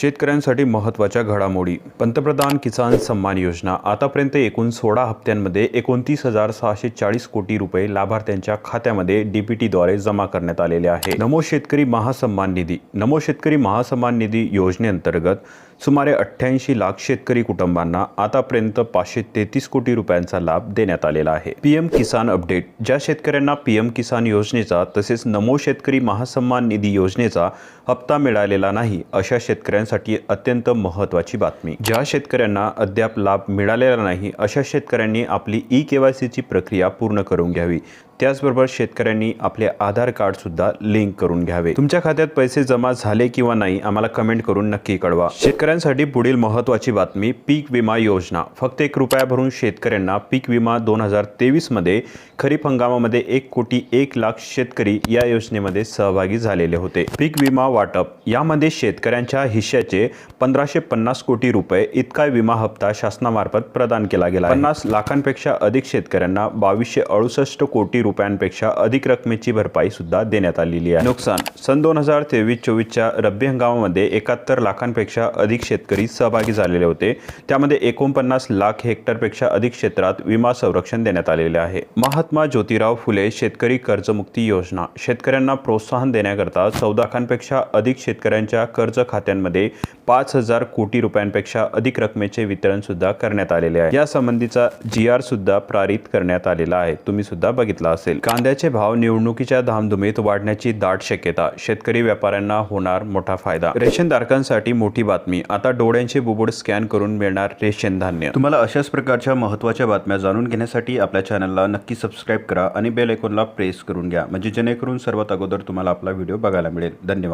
शेतकऱ्यांसाठी महत्त्वाच्या घडामोडी. पंतप्रधान किसान सन्मान योजना. आतापर्यंत एकूण सोळा हप्त्यांमध्ये एकोणतीस हजार सहाशे चाळीस कोटी रुपये लाभार्थ्यांच्या खात्यामध्ये डीबीटीद्वारे जमा करण्यात आलेले आहे. नमो शेतकरी महासन्मान निधी. नमो शेतकरी महासन्मान निधी योजनेअंतर्गत सुमारे अठ्ठ्याऐंशी लाख शेतकरी कुटुंबांना आतापर्यंत पाचशे तेहतीस कोटी रुपयांचा लाभ देण्यात आलेला आहे. PM Kisan update. ज्या शेतकऱ्यांना पीएम किसान योजनेचा तसेच नमो शेतकरी महासन्मान निधी योजनेचा हप्ता मिळालेला नाही अशा शेतकऱ्यांसाठी अत्यंत महत्त्वाची बातमी. ज्या शेतकऱ्यांना अद्याप लाभ मिळालेला नाही अशा शेतकऱ्यांनी आपली ई केवायसीची प्रक्रिया पूर्ण करून घ्यावी. त्याचबरोबर शेतकऱ्यांनी आपले आधार कार्ड सुद्धा लिंक करून घ्यावे. तुमच्या खात्यात पैसे जमा झाले किंवा नाही आम्हाला कमेंट करून नक्की कळवा. शेतकऱ्यांसाठी पुढील महत्त्वाची बातमी पीक विमा योजना. फक्त एक रुपया भरून शेतकऱ्यांना पीक विमा दोन हजार तेवीसमध्ये खरीप हंगामामध्ये एक कोटी एक लाख शेतकरी या योजनेमध्ये सहभागी झालेले होते. पीक विमा वाटप. यामध्ये शेतकऱ्यांच्या हिश्श्याचे पंधराशे पन्नास कोटी रुपये इतका विमा हप्ता शासनामार्फत प्रदान केला गेला पन्नास लाखांपेक्षा अधिक शेतकऱ्यांना बावीसशे अडुसष्ट कोटी रुपयांपेक्षा अधिक रकमेची भरपाई सुद्धा देण्यात आलेली आहे. नुकसान. सन दोन हजार तेवीस चोवीसच्या रब्बी हंगामामध्ये एकाहत्तर लाखांपेक्षा अधिक शेतकरी सहभागी झालेले होते. त्यामध्ये एकोणपन्नास लाख हेक्टरपेक्षा अधिक क्षेत्रात विमा संरक्षण देण्यात आलेले आहे. महात्मा ज्योतिराव फुले शेतकरी कर्जमुक्ती योजना. शेतकऱ्यांना प्रोत्साहन देण्याकरता चौदा लाखांपेक्षा अधिक शेतकऱ्यांच्या कर्ज खात्यांमध्ये पाच हजार कोटी रुपयांपेक्षा अधिक रकमेचे वितरण सुद्धा करण्यात आलेले आहे. यासंबंधीचा जी आर सुद्धा पारित करण्यात आलेला आहे. तुम्ही सुद्धा बघितला असेल. कांद्याचे भाव निवडणुकीच्या धामधुमीत वाढण्याची दाट शक्यता. शेतकरी व्यापाऱ्यांना होणार मोठा फायदा. रेशनधारकांसाठी मोठी बातमी. आता डोळ्यांचे बुबुड स्कॅन करून मिळणार रेशन धान्य. तुम्हाला अशाच प्रकारच्या महत्त्वाच्या बातम्या जाणून घेण्यासाठी आपल्या चॅनलला नक्की सबस्क्राईब करा आणि बेल आयकॉनला प्रेस करून घ्या. म्हणजे जेणेकरून सर्वात अगोदर तुम्हाला आपला व्हिडिओ बघायला मिळेल. धन्यवाद.